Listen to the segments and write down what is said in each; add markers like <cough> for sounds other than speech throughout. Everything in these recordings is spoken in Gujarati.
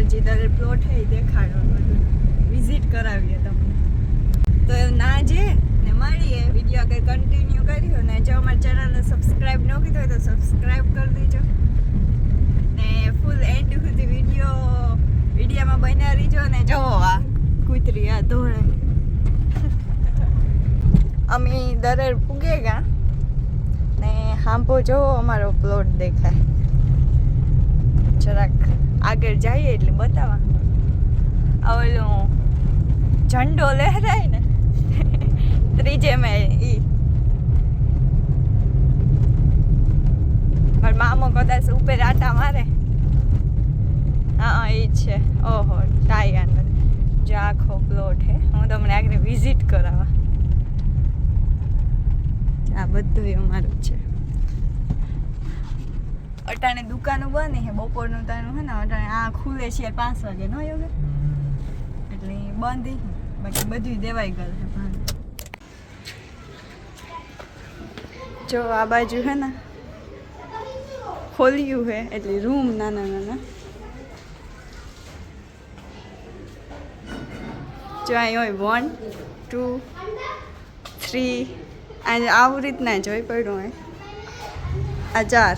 અમારે જે દર પ્લોટ હે દેખાડો વિઝિટ કરાવીએ તમને. તો ના જે, ને મળીએ વીડિયો આગળ કન્ટિન્યુ કર્યો ને જો અમારી ચેનલને સબસ્ક્રાઇબ ન કીધું હોય તો સબસ્ક્રાઈબ કરી દેજો. ને ફૂલ એન્ડ સુધી વીડિયો વિડીયોમાં બન્યા રહીજો ને જોવો આ કૂતરી, આ ધોળે અમે દરેર પૂગે ગયા ને હાંભો જોવો અમારો પ્લોટ દેખાય. જરાક આગળ જઈએ એટલે બતાવા આ ઓલું ઝંડો લહેરાય ને. ત્રીજે મેં ઈ. મારો મામો કદાચ ઉપર આટા મારે. હા એ જ છે. ઓહો ટાઈગર જો આખો પ્લોટ હે. હું તમને આગળ વિઝિટ કરાવવા. આ બધું અમારું છે. અટાણે દુકાનો બંધ હે, બપોરનું તાનું છે ને, અટાણે આ ખુલે છે પાંચ વાગે, નો યોગે? એટલે બંધ બાકી બધું દેવાઈ ગયું છે જો આ બાજુ છે ને, ખોલ્યું છે એટલે રૂમ નાના નાના. જો અહીં હોય વન ટુ થ્રી આ આવી રીતના જોઈ પડ્યું હોય. આ ચાર.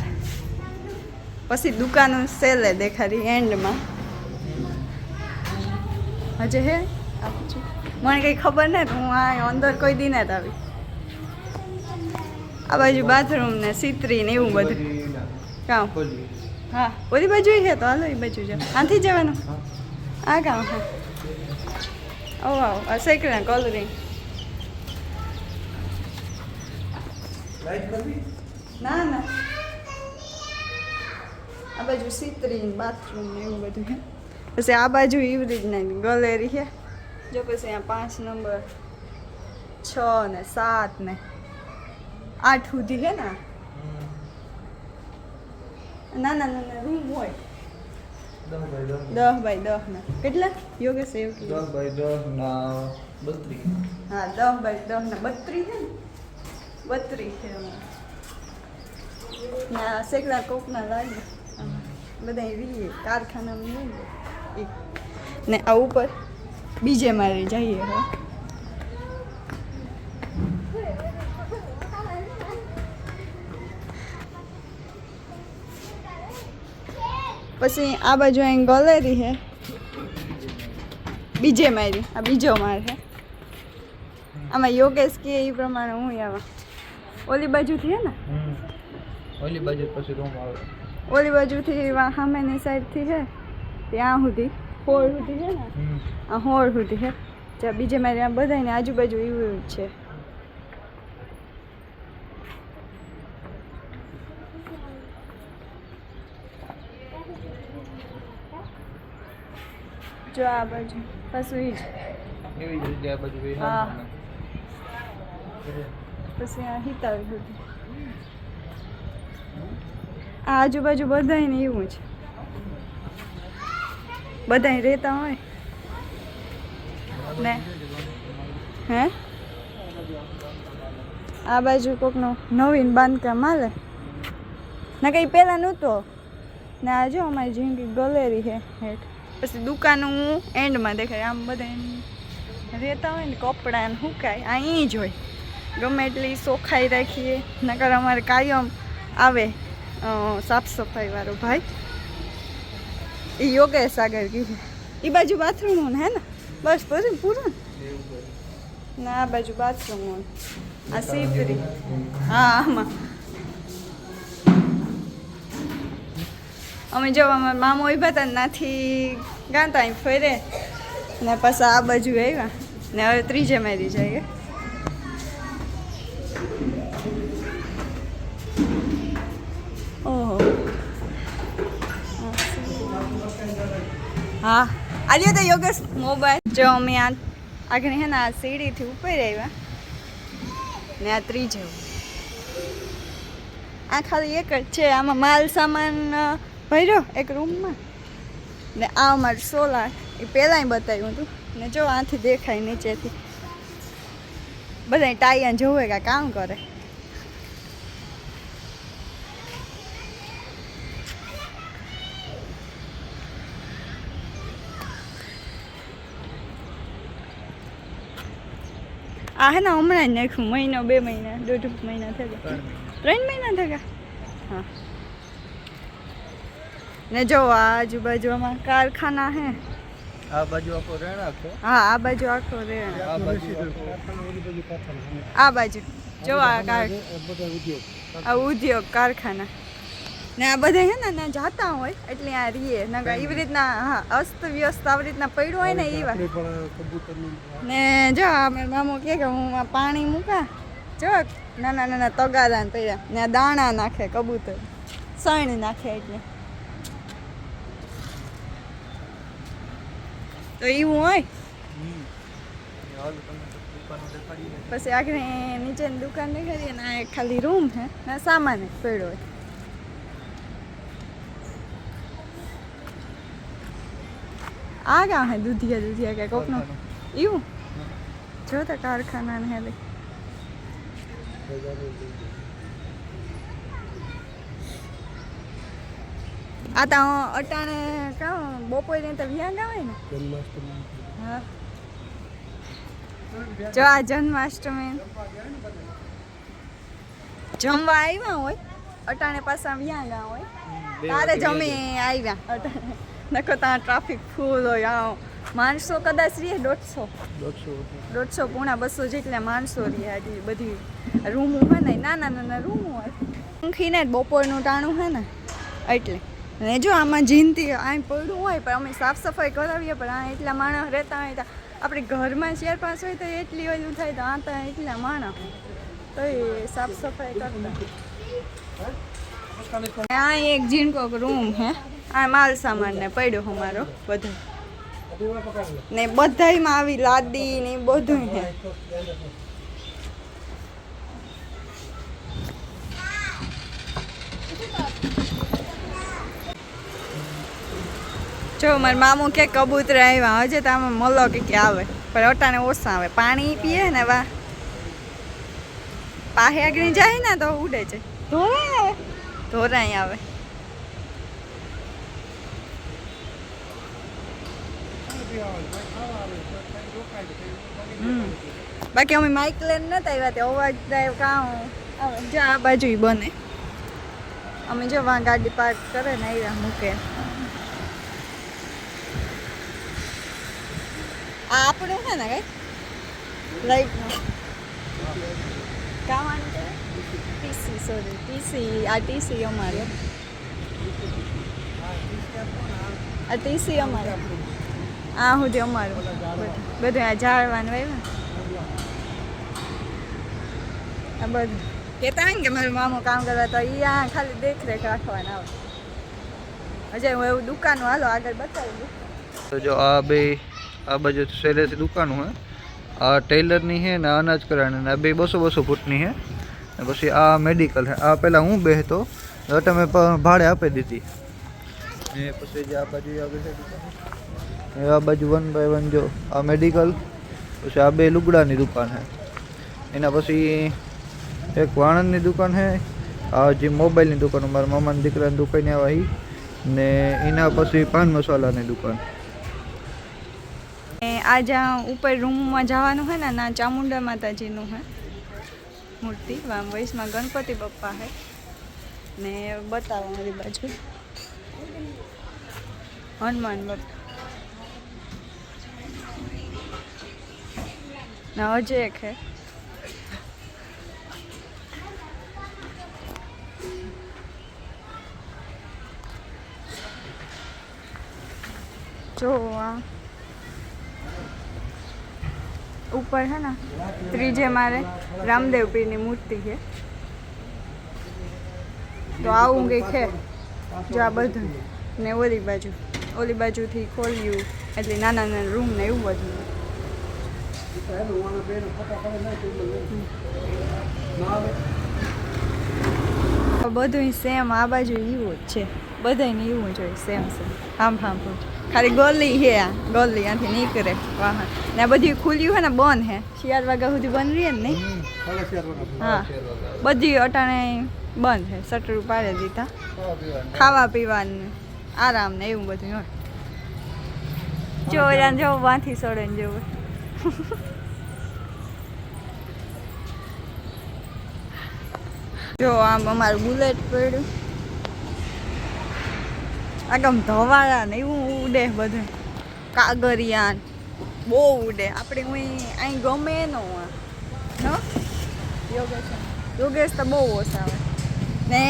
પછી દુકાનો સેલે દેખાડી એન્ડમાં. હજે હે? મને કંઈ ખબર ને હું આ અંદર કોઈ દી નથી આવી. આ બાજુ બાથરૂમ ને સિત્રી ને એવું બધું. કામ? હા. ઓલી બાજુ છે તો હાલો એ બાજુ જાઓ. આથી જવાનું? આ કામ હા. ઓ આવો આ સેકડા કોલરિંગ ના ના. આ બાજુ સિત્રી બાથરૂમ ને એવું બધું છે. પછી આ બાજુ એવી ગલેરી છે. જો પછી અહીંયા પાંચ નંબર છ ને સાત ને આઠ સુધી છે ને નાના નાના રૂમ હોય. દસ બાય દસ ના. કેટલા? યોગેશ એવું દસ બાય દસ ના બત્રીસ. હા દસ બાય દસ ના બત્રીસ છે ને? બત્રીસ છે ના સેકડા કોકના લાગે બધા રીએ કારખાનામાં નહીં ને ઈ. ને આ ઉપર બીજે મારે જઈએ હવે પછી આ બાજુ અહીં ગલેરી છે બીજે મારી આ બીજો માર છે આમાં યોગેશ કે એ પ્રમાણે હું આવા. ઓલી બાજુથી હે ને? ઓલી બાજુ પછી રૂમ આવે. ઓલી બાજુથી વા સામેની સાઈડથી છે ત્યાં સુધી. હોળ સુધી છે ને? આ હોળ સુધી છે. જ્યાં બીજે મારે આ બધાને આજુબાજુ એવું જ છે. જો આ બાજુ પાછું જ. એવી જ રીતે આ બાજુ હા. પછી આ હિતાવી સુધી. આ આજુબાજુ બધાય એવું છે. બધાય રહેતા હોય. ને? હે? આ બાજુ કોકનું નવીન બાંધકામ હાલે. ના કંઈ પહેલાં નહોતો. ને આ જો અમારી જિંદગી ગલેરી છે હેઠ. પછી દુકાન હું એન્ડમાં દેખાય. આમ બધા રહેતા હોય ને કપડાં ને સુકાય આ અહીં જ હોય. ગમે એટલી સોખાઈ રાખીએ, નકર અમારે કાયમ આવે. સાફ સફાઈ વાળો ભાઈ. એ યોગેશ આગળ કીધું એ બાજુ બાથરૂમ હે ને? બસ પૂરું ને? ના આ બાજુ બાથરૂમ આ સીપરી. હા, આમાં. અમે જો અમારા મામો ઊભા હતા નાથી ગાતા અહીં ફરે ને પાછા આ બાજુ આવ્યા. ને હવે ત્રીજે મારી જઈએ હા. આજે તો યોગેશ મોબાઈલ જો અમે આ આગળ હે ને સીડીથી ઉપર આવ્યા. ને આ ત્રીજે. આ ખાલી એક જ છે. આમાં માલ સામાન ભર્યો એક રૂમમાં. ને આ અમારું સોલાર. એ પહેલાંય બતાવ્યું હતું. ને જો આથી દેખાય નીચેથી. બધા ટાઈયા જોવે કે કામ કરે. આ હે ને હમણાં જ નાખ્યું મહિનો બે મહિના દોઢ મહિના થયા. ત્રણ મહિના થયા? હા. ને જો આજુબાજુમાં કારખાના હે. આ બાજુ આખો છે? હા આ બાજુ આખો રે આ બાજુ આ બાજુ. જો આ કાર આ ઉદ્યોગ કારખાના. ને આ બધા હે ને જાતા હોય એટલે આ રીએ. નગર એવી રીતના હા અસ્ત વ્યસ્ત આવી રીતના પડ્યું હોય ને એવા ને જો આ મારો મામો કે કે હું પાણી મૂકા. જો નાના નાના તગારા પડ્યા. ને દાણા નાખે કબૂતર. સણ નાખે એટલે. તો એવું હોય. પછી આગળ નીચેની દુકાન દેખાડીએ ને આ ખાલી રૂમ છે ને સામાન પડ્યો હોય. આ ગામ હે દૂધિયા દૂધિયા કે કોકનો? એવું? જો તો કારખાના ને હેલે આ તો અટાણે કાં બપોરે તો વ્યાંગ આવે ને? હા. જો આ જન્માષ્ટમી. જમવા આવ્યા હોય? અટાણે પાછા વ્યાંગા હોય તારે જમે આવ્યા. અટાણે. નકો ત્યાં ટ્રાફિક ફૂલ હોય આવ માણસો કદાચ રહે દોઢસો. દોઢસો પૂણા બસો જેટલા માણસો રહે આટલી બધી રૂમો હોય ને નાના નાના રૂમો હોય. પંખીને જ બપોરનું ટાણું હોય ને એટલે. ને જો આમાં જીનતી આ પડ્યું હોય પણ અમે સાફ સફાઈ કરાવીએ પણ આ એટલા માણસ રહેતા હોય આપણે ઘરમાં ચાર પાંચ હોય તો એટલી ઓલું થાય તો આ તો એટલા માણસ. તો એ સાફ સફાઈ કરતા. આ એક જીનકો રૂમ હે. આ માલ સામાન ને પડ્યો અમારો બધો. ને બધાયમાં આવી લાદી ને બધું હે જો મારા મામુ કે કબૂતર આવ્યા હજે તો આમાં મલો કે કે આવે. પણ અટાને ઓછા આવે. પાણી પીએ ને વા. પાહે આગળ જાય ને તો ઉડે છે. ધોરાય આવે? ધોરાય આવે. બાકી અમે માઇક લઈને નતા આવ્યા, તે અવાજ થાય કાં જો આ બાજુ બને. અમે જો વાં ગાડી પાર્ક કરે ને આવ્યા મૂકે. આ આપણું છે ને કઈ? લાઈટ કામ આનું ટીસી સોરી ટીસી આ ટીસી અમારે. આ ટીસી અમારે. આ હું અમારું બધું આ ઝાડવાનું આવ્યું. આ બધું. કહેતા ને કે મારું મામો કામ કરવા તો એ આ ખાલી દેખરેખ રાખવાના આવે હજે હું એવું દુકાન હાલો આગળ બતાવી. દઉં તો જો આ બે, આ બાજુ સહેલેથી દુકાનું હોય આ ટેલરની છે ને અનાજ કરાણી આ બે બસો બસો ફૂટની છે ને પછી આ મેડિકલ છે આ પહેલાં હું બેહતો તમે ભાડે આપી દીધી. ને પછી જે આ બાજુ આગળ છે આ બાજુ વન બાય વન જો આ મેડિકલ પછી આ બે લુગડાની દુકાન છે. એના પછી એક વાણંદની દુકાન છે, આ જે મોબાઈલની દુકાન, મારા મામાના દીકરાની દુકાને આવા ને એના પછી પાન મસાલાની દુકાન. આ જ્યાં ઉપર રૂમમાં જવાનું છે ને ના ચામુંડા માતાજીનું હે મૂર્તિ વામ વૈશમાં ગણપતિ બપ્પા હે ને બતાવો મારી બાજુ. હનુમાન બપ્પા ને હજે એક હે જો આ ઉપર છે ને ત્રીજે મારે રામદેવ પીરની મૂર્તિ છે તો આવું કંઈક છે જો આ બધું ને ઓલી બાજુ ઓલી બાજુથી ખોલ્યું એટલે નાના નાના રૂમ ને એવું બધું આ બધું સેમ આ બાજુ એવું જ છે. બધાને એવું જ હોય સેમ સેમ આમ આમ ખાલી ગલી હે આ ગોલી આથી નીકળે વાહન. ને આ બધું ખુલ્યું હે ને બંધ હે. શિયાળ વાગ્યા સુધી બંધ રહીએ ને નહીં? હા. બધી અટાણે બંધ હે. શટર ઉપાડી દીધા. ખાવા પીવાનું આરામ ને એવું બધું હોય. જો જો વાંથી સડે ને જેવું <laughs> જો, આમ અમારું બુલેટ પડ્યું. આગમ ધવાળા ને એવું ઉડે બધે. કાગરિયાન, બહુ ઉડે. આપણે હું અહીં ગમે ન યોગેશ યોગેશ તો બહુ ઓછા આવે ને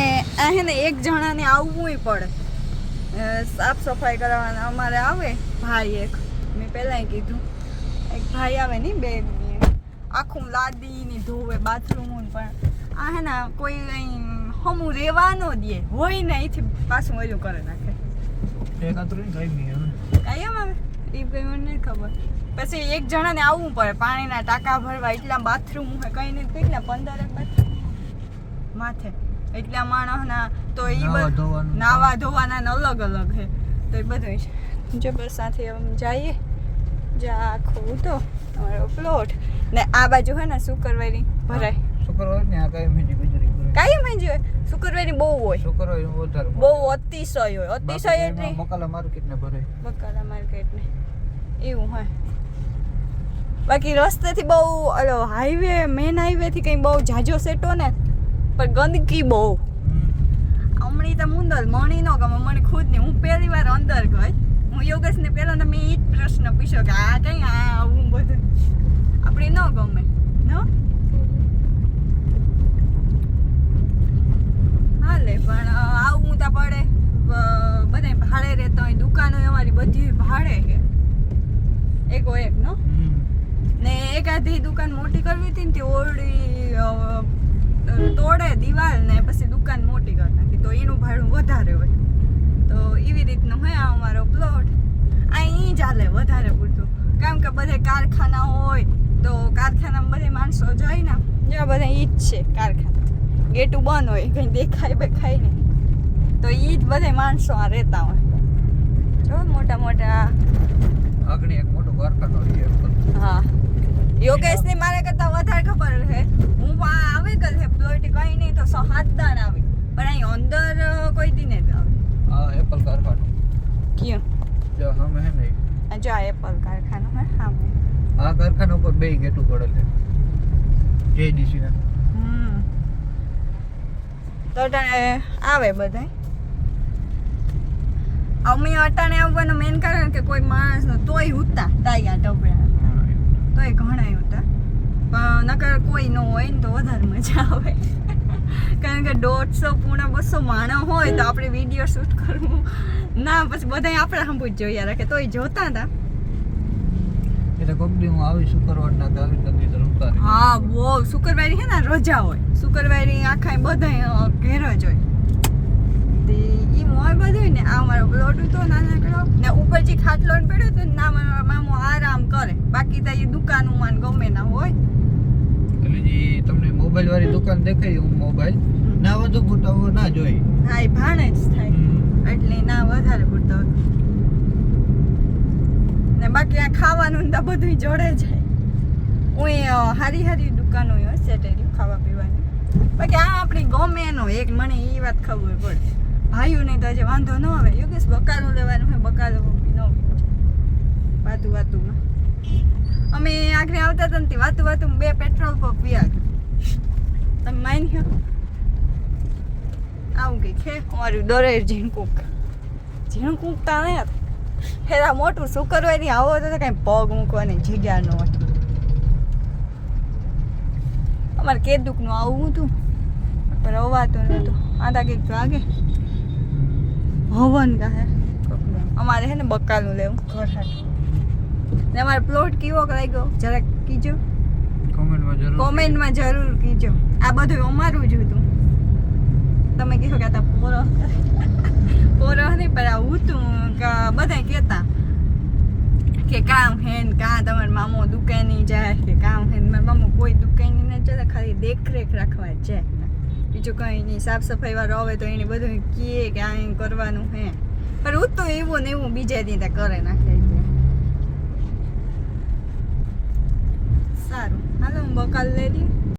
અહીં ને એક જણાને આવવું પડે. સાફ સફાઈ કરાવવાના અમારે આવે. ભાઈ એક. મેં પહેલાં કીધું. એક ભાઈ આવે ને બે આખું લાદી ની ધોવે બાથરૂમ પણ. આ હે ને કોઈ હમું રહેવા ન દે. હોય ને અહીંથી પાછું ઓલું કરે નાખે. કાયમ આવે એ કઈ મને નહીં ખબર. પછી એક જણાને આવવું પડે પાણીના ટાંકા ભરવા. એટલા બાથરૂમ હોય કઈ નહીં. કેટલા? પંદર માથે. એટલા માણસના તો એ નાવા ધોવાનું. નાવા ધોવાના ને અલગ અલગ હે. તો એ બધું છે. જો બસ સાથે આમ જઈએ. જ્યાં આખું તો અમારો પ્લોટ ને આ બાજુ હે ને શુક્રવારી ભરાય. શુક્રવાર ને આ કઈ મેજી ગુજરી કઈ મેજી જ હોય? શુક્રવારી બહુ હોય. શુક્રવાર વધારે બહુ અતિશય હોય. અતિશય એટલે બકાલા માર્કેટ ને ભરે બકાલા માર્કેટ ને. એવું હોય. બાકી રસ્તેથી બહુ ઓલો હાઈવે મેન હાઈવે થી કઈ બહુ જાજો સેટો ને પણ ગંદકી બહુ. હમણી તો મુંદલ મણી નો ગમે. મને ખુદ નહીં હું પહેલી વાર અંદર ગઈ. હું યોગેશને પહેલા તમે એ જ પ્રશ્ન પૂછ્યો કે આ કઈ આ આવું બધું. આપણે ન ગમે. ન? હાલે પણ આવું તો પડે. બધા ભાડે રહેતા હોય દુકાનો અમારી બધી ભાડે છે. એકો એક નો? ને એકાધી દુકાન મોટી કરવી હતી ને તે ઓરડી તોડે દિવાલ ને પછી દુકાન મોટી કરી નાખી. તો એનું ભાડું વધારે હોય. તો એવી આ અમારો પ્લોટ અહીં ચાલે વધારે પૂરતું. કેમ કે બધે કારખાના હોય તો કારખાનામાં બધે માણસો જાય ને જ્યાં બધા ઈ જ છે કારખાના. ગેટું બંધ હોય કંઈ દેખાય બેખાય નહીં. તો ઈ જ બધે માણસો આ રહેતા હોય. જો મોટા મોટા આગળ એક મોટું કારખાનો છે હા. યોગેશની મારે કરતા વધારે ખબર છે. હું આ આવે કલ છે પ્લોટ કઈ નહીં તો સાત દાણ આવે. પણ અહીં અંદર કોઈ દી નહીં આવે આ એપલ કારખાનો ક્યાં જો હમે હે ને આ જો આ એપલ કારખાનો હે? હા આ કારખાના ઉપર બે ગેટું પડેલ છે. જેડીસી ના. હમ. તો આવે બધાય. અમે અટાણે આવવાનું મેન કારણ કે કોઈ માણસ તોય ઉતા ટાયા ટપડા તોય ઘણા ઉતા પણ નકર કોઈ ન હોય ને તો વધારે મજા આવે. કારણ કે દોઢસો પૂણા બસો માણસ હોય તો આપણે વીડિયો શૂટ કરવું. ના પછી બધા આપણે સાંભળી જોઈએ રાખે. તોય જોતા હતા. એટલે કોક દી હું આવી શુક્રવાર ના આવી નદી તો હા બહુ. શુક્રવારી છે ને રજા હોય. શુક્રવારી આખા બધા ઘેર જ હોય. તે ઈ મોય બધું ને આ મારો પ્લોટ હતો નાનકડો ને ઉપર જે ખાટલો પડ્યો તો ના મારો મામો આરામ કરે. બાકી તો એ દુકાનું માન ગમે ના હોય. જે તમને મોબાઈલ વાળી દુકાન દેખાય હું મોબાઈલ ના વધુ ફૂટાવો ના જોઈ. હા એ ભાણે જ થાય. એટલે ના વધારે પૂરતો ને બાકી આ ખાવાનું ને તો બધું જોડે જાય હું હારી હારી દુકાનો હોય સેટેરી ખાવા પીવાની. બાકી આ આપણી ગમે નો એક મને એ વાત ખબર પડે ભાઈઓને તો આજે વાંધો ન આવે. યોગેશ બકાલો લેવાનું હોય બકાલો ન વાતું વાતુમાં અમે આગળ આવતા હતા ને વાતું વાતું બે પેટ્રોલ પંપ પીયા તમે માન્યો આવું કંઈક છે? અમારું દોરે ઝીણકુંક. ઝીણકુંક તા ને હેરા મોટું શુક્રવારી આવો તો કઈ પગ મૂકવાની જગ્યા ન હોય. અમારે કેદુકનું આવું હતું. પણ અવાતું નહોતું. આધા કંઈક લાગે હવન કહે. અમારે છે ને બકાલું લેવું. ઘર હાટું. ને અમારે પ્લોટ કેવો લાગ્યો? જરાક કીજો. કોમેન્ટમાં જરૂર કોમેન્ટમાં જરૂર કીજો. આ બધું અમારું જ હતું. તમે કહો કે આ પોરો. પોરો નહીં પણ આ હતું બધા કહેતા કે કામ હેન કા તમારા મામો દુકાની જાય કે કામ હેન મારા મામો કોઈ દુકાની ન જાય ખાલી દેખરેખ રાખવા જાય. બીજું કંઈ નહીં સાફ સફાઈ વાળો આવે તો એને બધું કહે કે આ કરવાનું હે. પણ હું તો એવું ને એવું બીજા દીધા ત્યાં કરે નાખે એટલે સારું. હાલો હું બકાલ